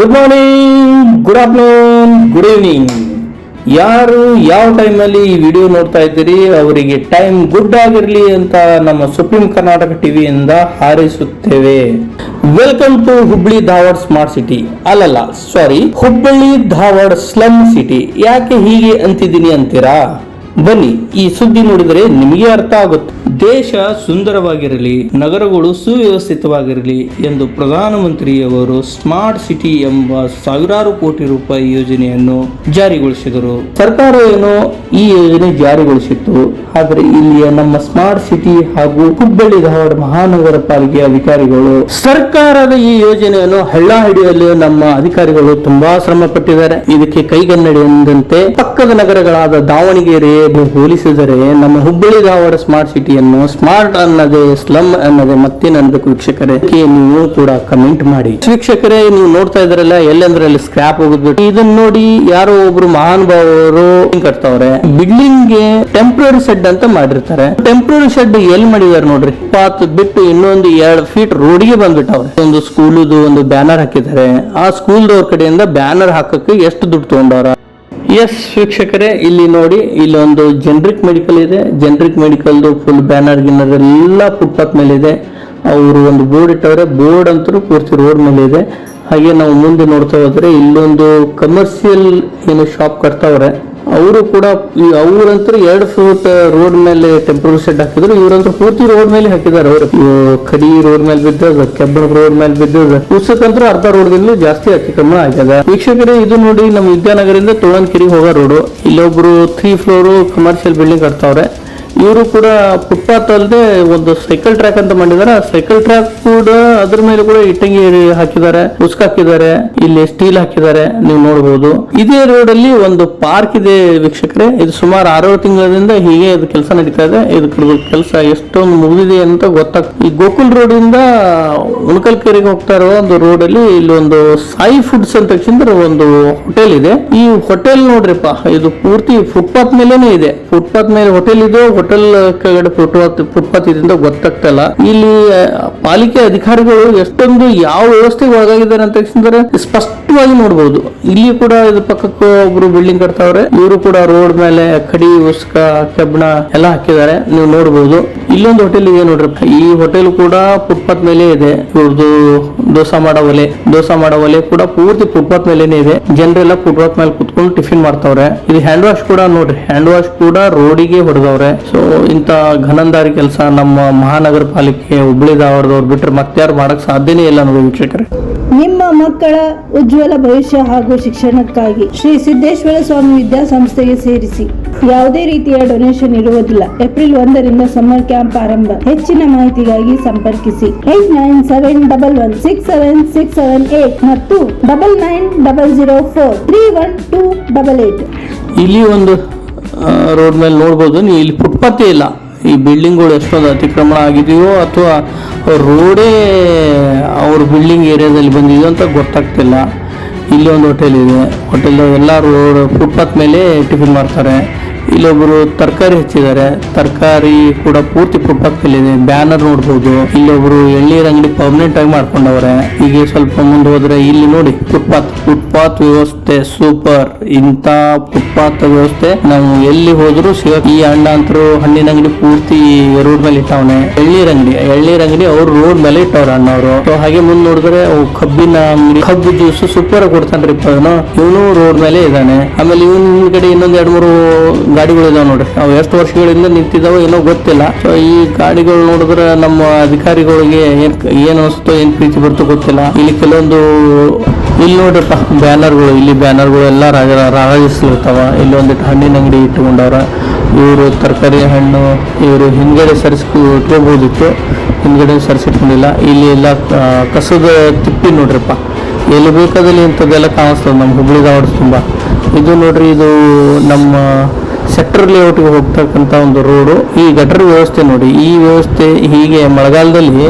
Good morning good afternoon good evening ಯಾರು ಯಾವ ಟೈಮಲ್ಲಿ ಈ ವಿಡಿಯೋ ನೋಡ್ತಾ ಇದ್ದೀರಿ, ಅವರಿಗೆ ಟೈಮ್ ಗುಡ್ ಆಗಿರಲಿ ಅಂತ ನಮ್ಮ ಸುಪ್ರೀಂ ಕರ್ನಾಟಕ ಟಿವಿಯಿಂದ ಹಾರೈಸುತ್ತೇವೆ. Welcome to Hubli Dharwad smart city ಅಲ್ಲಲ್ಲ sorry Hubballi Dharwad slum city ಯಾಕೆ ಹೀಗೆ ಅಂತಿದ್ದೀನಿ ಅಂತೀರಾ? ಬನ್ನಿ, ಈ ಸುದ್ದಿ ನೋಡಿದರೆ ನಿಮಗೆ ಅರ್ಥ ಆಗುತ್ತೆ. ದೇಶ ಸುಂದರವಾಗಿರಲಿ, ನಗರಗಳು ಸುವ್ಯವಸ್ಥಿತವಾಗಿರಲಿ ಎಂದು ಪ್ರಧಾನಮಂತ್ರಿಯವರು ಸ್ಮಾರ್ಟ್ ಸಿಟಿ ಎಂಬ ಸಾವಿರಾರು ಕೋಟಿ ರೂಪಾಯಿ ಯೋಜನೆಯನ್ನು ಜಾರಿಗೊಳಿಸಿದರು. ಸರ್ಕಾರ ಏನು ಈ ಯೋಜನೆ ಜಾರಿಗೊಳಿಸಿತ್ತು, ಆದರೆ ಇಲ್ಲಿಯ ನಮ್ಮ ಸ್ಮಾರ್ಟ್ ಸಿಟಿ ಹಾಗೂ ಹುಬ್ಬಳ್ಳಿ ಧಾರವಾಡ ಮಹಾನಗರ ಪಾಲಿಕೆ ಅಧಿಕಾರಿಗಳು ಸರ್ಕಾರದ ಈ ಯೋಜನೆಯನ್ನು ಹಳ್ಳ ಹಿಡಿಯಲು ನಮ್ಮ ಅಧಿಕಾರಿಗಳು ತುಂಬಾ ಶ್ರಮ ಪಟ್ಟಿದ್ದಾರೆ ಇದಕ್ಕೆ ಕೈಗನ್ನಡಿ ಎಂದಂತೆ ಪಕ್ಕದ ನಗರಗಳಾದ ದಾವಣಗೆರೆ ಹೋಲಿಸಿದರೆ ನಮ್ಮ ಹುಬ್ಬಳ್ಳಿ ಧಾರವಾಡ ಸ್ಮಾರ್ಟ್ ಸಿಟಿಯನ್ನು ಸ್ಮಾರ್ಟ್ ಅನ್ನದೆ ಸ್ಲಮ್ ಅನ್ನದೆ ಮತ್ತೆ ಅನ್ಬೇಕು ವೀಕ್ಷಕರೇ ನೀವು ಕೂಡ ಕಮೆಂಟ್ ಮಾಡಿ. ವೀಕ್ಷಕರೇ, ನೀವು ನೋಡ್ತಾ ಇದ್ರಲ್ಲ ಎಲ್ಲಂದ್ರೆ ಅಲ್ಲಿ ಸ್ಕ್ರಾಪ್ ಹೋಗುದ್ಬಿಟ್ಟು ಇದನ್ನ ನೋಡಿ ಯಾರೋ ಒಬ್ರು ಮಹಾನ್ ಭಾವರು ಕಟ್ತಾವ್ರೆ. ಬಿಲ್ಡಿಂಗ್ಗೆ ಟೆಂಪ್ರರಿ ಶೆಡ್ ಅಂತ ಮಾಡಿರ್ತಾರೆ. ಟೆಂಪ್ರರಿ ಶೆಡ್ ಎಲ್ಲಿ ಮಾಡಿದಾರೆ ನೋಡ್ರಿ? ಪಾತ್ ಬಿಟ್ಟು ಇನ್ನೊಂದು ಎರಡ್ ಫೀಟ್ ರೋಡ್ಗೆ ಬಂದ್ಬಿಟ್ಟವ್ರೆ. ಒಂದು ಸ್ಕೂಲದು ಒಂದು ಬ್ಯಾನರ್ ಹಾಕಿದ್ದಾರೆ. ಆ ಸ್ಕೂಲ್ದವ್ರ ಕಡೆಯಿಂದ ಬ್ಯಾನರ್ ಹಾಕಕ್ಕೆ ಎಷ್ಟು ದುಡ್ಡು ತಗೊಂಡವ್ರ? ಎಸ್ ವೀಕ್ಷಕರೇ, ಇಲ್ಲಿ ನೋಡಿ, ಇಲ್ಲಿ ಒಂದು ಜನರಿಕ್ ಮೆಡಿಕಲ್ ಇದೆ. ಜನರಿಕ್ ಮೆಡಿಕಲ್ದು ಫುಲ್ ಬ್ಯಾನರ್ ಗಿನ್ನರ್ ಎಲ್ಲ ಫುಟ್ಪಾತ್ ಮೇಲೆ ಇದೆ ಅವರು ಒಂದು ಬೋರ್ಡ್ ಇಟ್ಟವ್ರೆ, ಬೋರ್ಡ್ ಅಂತೂ ಪೂರ್ತಿ ರೋಡ್ ಮೇಲೆ ಇದೆ. ಹಾಗೆ ನಾವು ಮುಂದೆ ನೋಡ್ತಾ ಹೋದ್ರೆ ಇಲ್ಲೊಂದು ಕಮರ್ಷಿಯಲ್ ಏನು ಶಾಪ್ ಕಟ್ತಾವ್ರೆ. ಅವರು ಕೂಡ ಈ ಅವ್ರಂತೂ ಎರಡು ಫೂಟ್ ರೋಡ್ ಮೇಲೆ ಟೆಂಪ್ರರಿ ಶೆಡ್ ಹಾಕಿದ್ರು, ಇವ್ರಂತೂ ಪೂರ್ತಿ ರೋಡ್ ಮೇಲೆ ಹಾಕಿದ್ದಾರೆ ಅವರು. ಕಡಿ ರೋಡ್ ಮೇಲೆ ಬಿದ್ದದ ಕೆಬ್ಬಣ ರೋಡ್ ಮೇಲೆ ಬಿದ್ದದ ಉಸಕಂತ್ರ ಅರ್ಧ ರೋಡ್ದಲ್ಲೂ ಜಾಸ್ತಿ ಅತಿಕ್ರಮಣ ಆಗ್ಯದ ವೀಕ್ಷಕರೇ, ಇದು ನೋಡಿ ನಮ್ಮ ವಿದ್ಯಾನಗರದಿಂದ ತುಳಂಕೆರೆ ಹೋಗೋ ರೋಡು ಇಲ್ಲೊಬ್ರು ತ್ರೀ ಫ್ಲೋರ್ ಕಮರ್ಷಿಯಲ್ ಬಿಲ್ಡಿಂಗ್ ಕಟ್ತಾವ್ರೆ. ಇವರು ಕೂಡ ಫುಟ್ಪಾತ್ ಅಲ್ಲದೆ ಒಂದು ಸೈಕಲ್ ಟ್ರ್ಯಾಕ್ ಅಂತ ಮಾಡಿದ್ದಾರೆ ಸೈಕಲ್ ಟ್ರ್ಯಾಕ್ ಕೂಡ ಅದ್ರ ಮೇಲೆ ಕೂಡ ಇಟ್ಟಂಗಿ ಹಾಕಿದ್ದಾರೆ, ಉಸ್ಕ್ ಹಾಕಿದ್ದಾರೆ, ಇಲ್ಲಿ ಸ್ಟೀಲ್ ಹಾಕಿದ್ದಾರೆ, ನೀವು ನೋಡಬಹುದು ಇದೇ ರೋಡ್ ಅಲ್ಲಿ ಒಂದು ಪಾರ್ಕ್ ಇದೆ ವೀಕ್ಷಕರೇ. ಇದು ಸುಮಾರು ಆರೋ ತಿಂಗಳಿಂದ ಹೀಗೆ ಇದು ಕೆಲಸ ನಡೀತಾ ಇದೆ. ಇದು ಕೆಲಸ ಎಷ್ಟೊಂದು ಮುಗಿದಿದೆ ಅಂತ ಗೊತ್ತಾಗ್, ಈ ಗೋಕುಲ್ ರೋಡ್ ಇಂದ ಉಣಕಲ್ ಕೆರೆಗೆ ಹೋಗ್ತಾ ಇರೋ ಒಂದು ರೋಡ್ ಅಲ್ಲಿ ಇಲ್ಲಿ ಒಂದು ಸಾಯಿ ಫುಡ್ಸ್ ಅಂತ ಒಂದು ಹೋಟೆಲ್ ಇದೆ. ಈ ಹೋಟೆಲ್ ನೋಡ್ರಿಪ್ಪ, ಇದು ಪೂರ್ತಿ ಫುಟ್ಪಾತ್ ಮೇಲೇನೆ ಇದೆ. ಫುಟ್ಪಾತ್ ಮೇಲೆ ಹೋಟೆಲ್ ಇದು ಹೋಟೆಲ್ ಕೆಳಗಡೆ ಫುಟ್ಪಾತ್ ಫುಟ್ಪಾತ್ ಇದರಿಂದ ಗೊತ್ತಾಗ್ತಾ ಇಲ್ಲ. ಇಲ್ಲಿ ಪಾಲಿಕೆ ಅಧಿಕಾರಿಗಳು ಎಷ್ಟೊಂದು ಯಾವ ವ್ಯವಸ್ಥೆಗೆ ಒಳಗಾಗಿದ್ದಾರೆ ಅಂತ ಸ್ಪಷ್ಟವಾಗಿ ನೋಡಬಹುದು ಇಲ್ಲಿ ಕೂಡ ಇದು ಪಕ್ಕಕ್ಕೆ ಒಬ್ರು ಬಿಲ್ಡಿಂಗ್ ಕಟ್ತಾವ್ರೆ. ಇವರು ಕೂಡ ರೋಡ್ ಮೇಲೆ ಕಡಿ ಉಸ್ಕ, ಕಬ್ಬಣ ಎಲ್ಲ ಹಾಕಿದ್ದಾರೆ. ನೀವು ನೋಡಬಹುದು ಇಲ್ಲೊಂದು ಹೋಟೆಲ್ ಇದೆ ನೋಡ್ರಿ. ಈ ಹೋಟೆಲ್ ಕೂಡ ಫುಟ್ಪಾತ್ ಮೇಲೆ ಇದೆ. ಇವ್ರದ್ದು ದೋಸೆ ಮಾಡೋ ಒಲೆ. ದೋಸೆ ಮಾಡೋ ಒಲೆ ಕೂಡ ಪೂರ್ತಿ ಫುಟ್ಪಾತ್ ಮೇಲೆನೆ ಇದೆ. ಜನರೆಲ್ಲ ಫುಟ್ಪಾತ್ ಮೇಲೆ ಕುತ್ಕೊಂಡು ಟಿಫಿನ್ ಮಾಡ್ತಾವ್ರೆ. ಇದು ಹ್ಯಾಂಡ್ ವಾಶ್ ಕೂಡ ನೋಡ್ರಿ. ಹ್ಯಾಂಡ್ ವಾಶ್ ಕೂಡ ರೋಡಿಗೆ ಹೊಡೆದವ್ರೆ. ಸೊ ಇಂತ ಘನಂದಾರಿ ಕೆಲಸ ನಮ್ಮ ಮಹಾನಗರ ಪಾಲಿಕೆ ಹುಬ್ಳಿ ಧಾರವಾಡದವ್ರು ಬಿಟ್ಟರೆ ಮತ್ತಾರು ಮಾಡಕ್ ಸಾಧ್ಯನೇ ಇಲ್ಲ ನೋಡಿ ವೀಕ್ಷಕರೇ. ನಿಮ್ಮ ಮಕ್ಕಳ ಉಜ್ವಲ ಭವಿಷ್ಯ ಹಾಗೂ ಶಿಕ್ಷಣಕ್ಕಾಗಿ ಶ್ರೀ ಸಿದ್ದೇಶ್ವರ ಸ್ವಾಮಿ ವಿದ್ಯಾಸಂಸ್ಥೆಗೆ ಸೇರಿಸಿ ಯಾವುದೇ ರೀತಿಯ ಡೊನೇಷನ್ ಇರುವುದಿಲ್ಲ. ಏಪ್ರಿಲ್ ಒಂದರಿಂದ ಸಮ್ಮರ್ ಕ್ಯಾಂಪ್ ಆರಂಭ. ಹೆಚ್ಚಿನ ಮಾಹಿತಿಗಾಗಿ ಸಂಪರ್ಕಿಸಿ. Eight nine seven double one six seven six seven eight ಮತ್ತು double nine double zero four three one two double eight. ಇಲ್ಲಿ ಒಂದು ರೋಡ್ ಮೇಲೆ ನೋಡ್ಬೋದು. ನೀವು ಇಲ್ಲಿ ಫುಟ್ಪಾತೇ ಇಲ್ಲ. ಈ ಬಿಲ್ಡಿಂಗ್ಗಳು ಎಷ್ಟೊಂದು ಅತಿಕ್ರಮಣ ಆಗಿದೆಯೋ ಅಥವಾ ರೋಡೇ ಅವ್ರ ಬಿಲ್ಡಿಂಗ್ ಏರಿಯಾದಲ್ಲಿ ಬಂದಿದೆಯೋ ಅಂತ ಗೊತ್ತಾಗ್ತಿಲ್ಲ. ಇಲ್ಲಿ ಒಂದು ಹೋಟೆಲ್ ಇದೆ. ಹೋಟೆಲ್ ಎಲ್ಲ ರೋಡ್ ಫುಟ್ಪಾತ್ ಮೇಲೆ ಟಿಫಿನ್ ಮಾಡ್ತಾರೆ. ಇಲ್ಲೊಬ್ರು ತರಕಾರಿ ಹಚ್ಚಿದ್ದಾರೆ. ತರಕಾರಿ ಕೂಡ ಪೂರ್ತಿ ಇದೆ ಬ್ಯಾನರ್ ನೋಡಬಹುದು ಇಲ್ಲೊಬ್ರು ಎಳ್ನೀರ್ ಅಂಗಡಿ ಪರ್ಮನೆಂಟ್ ಆಗಿ ಮಾಡ್ಕೊಂಡವ್ರೆ. ಈಗ ಸ್ವಲ್ಪ ಮುಂದೆ ಹೋದ್ರೆ ಇಲ್ಲಿ ನೋಡಿ ಫುಟ್ಪಾತ್ ಫುಟ್ಪಾತ್ ವ್ಯವಸ್ಥೆ ಸೂಪರ್ ಇಂತ ಫುಟ್ಪಾತ್ ವ್ಯವಸ್ಥೆ ನಾವು ಎಲ್ಲಿ ಹೋದ್ರು ಸಿಗ ಈ ಅಣ್ಣ ಅಂತರೂ ಹಣ್ಣಿನ ಅಂಗಡಿ ಪೂರ್ತಿ ರೋಡ್ ಮೇಲೆ ಇಟ್ಟವನೆ. ಎಳ್ನೀರ್ ಅಂಗಡಿ ಎಳ್ನೀರ್ ಅಂಗಡಿ ಅವ್ರು ರೋಡ್ ಮೇಲೆ ಇಟ್ಟವ್ರ ಅಣ್ಣವರು ಹಾಗೆ ಮುಂದೆ ನೋಡಿದ್ರೆ ಕಬ್ಬಿನ ಅಂಗಡಿ ಕಬ್ಬು ಜ್ಯೂಸ್ ಸೂಪರ್ ಕೊಡ್ತಾನ್ರಿ ಇವನು ರೋಡ್ ಮೇಲೆ ಇದ್ದಾನೆ. ಆಮೇಲೆ ಇವನ್ ಹಿಂದ್ಗಡೆ ಇನ್ನೊಂದ್ ಎರಡ್ ಮೂರು ಗಾಡಿಗಳು ಇದಾವ ನೋಡ್ರಿ. ಅವು ಎಷ್ಟು ವರ್ಷಗಳಿಂದ ನಿಂತಿದಾವ ಏನೋ ಗೊತ್ತಿಲ್ಲ. ಸೊ ಈ ಗಾಡಿಗಳು ನೋಡಿದ್ರೆ ನಮ್ಮ ಅಧಿಕಾರಿಗಳಿಗೆ ಏನ್ ಏನ್ ಅನಿಸ್ತೋ, ಏನ್ ಪ್ರೀತಿ ಬರ್ತೋ ಗೊತ್ತಿಲ್ಲ. ಇಲ್ಲಿ ಕೆಲವೊಂದು, ಇಲ್ಲಿ ನೋಡ್ರಪ್ಪ ಬ್ಯಾನರ್ಗಳು, ಇಲ್ಲಿ ಬ್ಯಾನರ್ಗಳು ಎಲ್ಲ ರಾಜ ರಾಜಿಸ್ಲಿರ್ತಾವ ಇಲ್ಲಿ ಒಂದಿಟ್ಟು ಹಣ್ಣಿನ ಅಂಗಡಿ ಇಟ್ಟುಕೊಂಡವ್ರ. ಇವರು ತರಕಾರಿ ಹಣ್ಣು, ಇವರು ಹಿಂದ್ಗಡೆ ಸರಿಸ್ಕೊ ಇಟ್ಕೋಬಹುದಿತ್ತು ಹಿಂದ್ಗಡೆ ಸರಿಸಿಟ್ಕೊಂಡಿಲ್ಲ. ಇಲ್ಲಿ ಎಲ್ಲ ಕಸದ ತಿಪ್ಪಿ ನೋಡ್ರಪ್ಪ. ಎಲ್ಲಿ ಬೇಕಾದಲ್ಲಿ ಇಂಥದ್ದೆಲ್ಲ ಕಾಣಿಸ್ತದೆ. ನಮ್ಮ ಹುಬ್ಳಿ ಧಾರವಾಡ ತುಂಬ. ಇದು ನೋಡ್ರಿ, ಇದು ನಮ್ಮ ಸೆಕ್ಟರ್ ಲೇಔಟ್ಗೆ ಹೋಗ್ತಕ್ಕಂಥ ಒಂದು ರೋಡು ಈ ಗಟರ್ ವ್ಯವಸ್ಥೆ ನೋಡಿ, ಈ ವ್ಯವಸ್ಥೆ ಹೀಗೆ ಮಳೆಗಾಲದಲ್ಲಿ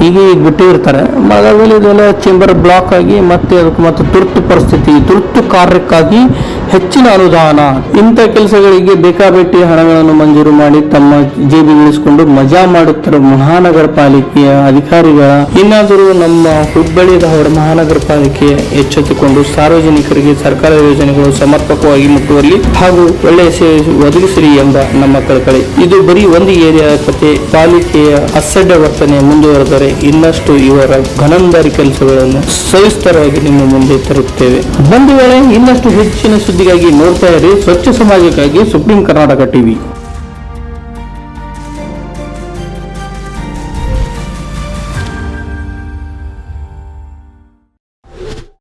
ಹೀಗೆ ಈಗ ಬಿಟ್ಟಿರ್ತಾರೆ ಮಳೆಗಾಲದಲ್ಲಿ ಇದೆಲ್ಲ ಚೇಂಬರ್ ಬ್ಲಾಕ್ ಆಗಿ ಮತ್ತೆ ಅದಕ್ಕೆ ಮತ್ತೆ ತುರ್ತು ಪರಿಸ್ಥಿತಿ, ತುರ್ತು ಕಾರ್ಯಕ್ಕಾಗಿ ಹೆಚ್ಚಿನ ಅನುದಾನ, ಇಂಥ ಕೆಲಸಗಳಿಗೆ ಬೇಕಾಬಿಟ್ಟಿ ಹಣಗಳನ್ನು ಮಂಜೂರು ಮಾಡಿ ತಮ್ಮ ಜೇಬಿಗಿಳಿಸಿಕೊಂಡು ಮಜಾ ಮಾಡುತ್ತಿರುವ ಮಹಾನಗರ ಪಾಲಿಕೆಯ ಅಧಿಕಾರಿಗಳ, ಇನ್ನಾದರೂ ನಮ್ಮ ಹುಬ್ಬಳ್ಳಿ ಧಾರವಾಡ ಮಹಾನಗರ ಪಾಲಿಕೆ ಎಚ್ಚೆತ್ತುಕೊಂಡು ಸಾರ್ವಜನಿಕರಿಗೆ ಸರ್ಕಾರ ಯೋಜನೆಗಳು ಸಮರ್ಪಕವಾಗಿ ಮುಟ್ಟುವಲ್ಲಿ ಹಾಗೂ ಒಳ್ಳೆಯ ಸೇವೆ ಒದಗಿಸಿರಿ ಎಂಬ ನಮ್ಮ ಕಳಕಳಿ. ಇದು ಬರೀ ಒಂದು ಏರಿಯಾದ ಕತೆ. ಪಾಲಿಕೆಯ ಅಸಡ್ಡ ವರ್ತನೆ ಮುಂದುವರೆದರೆ ಇನ್ನಷ್ಟು ಇವರ ಘನಂದಾರಿ ಕೆಲಸಗಳನ್ನು ಸವಿಸ್ತರವಾಗಿ ನಿಮ್ಮ ಮುಂದೆ ತರುತ್ತೇವೆ. ಬಂಧುಗಳೇ ಇನ್ನಷ್ಟು ಹೆಚ್ಚಿನ ಸುದ್ದಿಗಾಗಿ ನೋಡ್ತಾ ಇರಿ ಸ್ವಚ್ಛ ಸಮಾಜಕ್ಕಾಗಿ ಸುಪ್ರೀಂ ಕರ್ನಾಟಕ ಟಿವಿ.